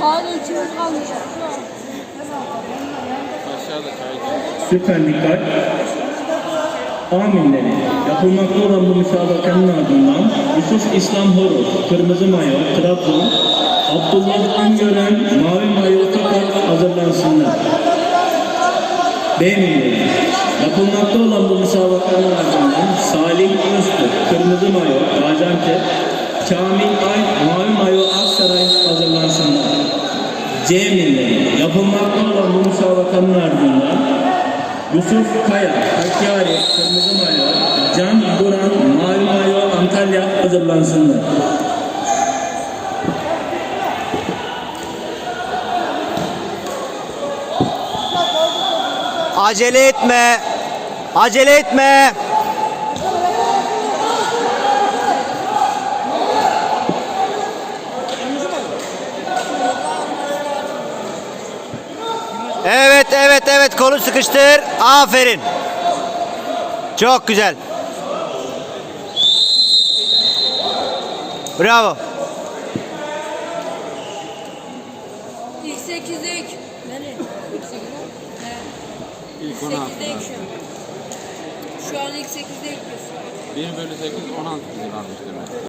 Hala üçümüz kalmış. Aşağıda çay Süper dikkat. Aminleri. Yapılmakta olan bu müsabakanın ardından Yusuf İslam Horoz, Kırmızı Mayo, Trabzon, Abdullah Üngören, Mavi Mayo, Tokat hazırlansınlar. B milleri. Yapılmakta olan bu müsabakanın ardından Salih Öztürk, Kırmızı Mayo, Gaziantep, Kamil Ay, Mavi Mayo, Aksaray hazırlansınlar. C milleri. Yapılmakta olan bu müsabakanın ardından Yusuf Kaya, Hakkari, Kırmızı Mayo, Can Duran, Mavi Mayo, Antalya hazırlansınlar. Acele etme. Acele etme. Evet, evet, evet. Kolu sıkıştır. Aferin. Çok güzel. Bravo. İlk sekizde üç. Nereye? İlk sekizde? Evet. İlk 16. Sekizde üç şu an. Şu an ilk sekizde üç. 1 bölü 8 16 kalmış demek.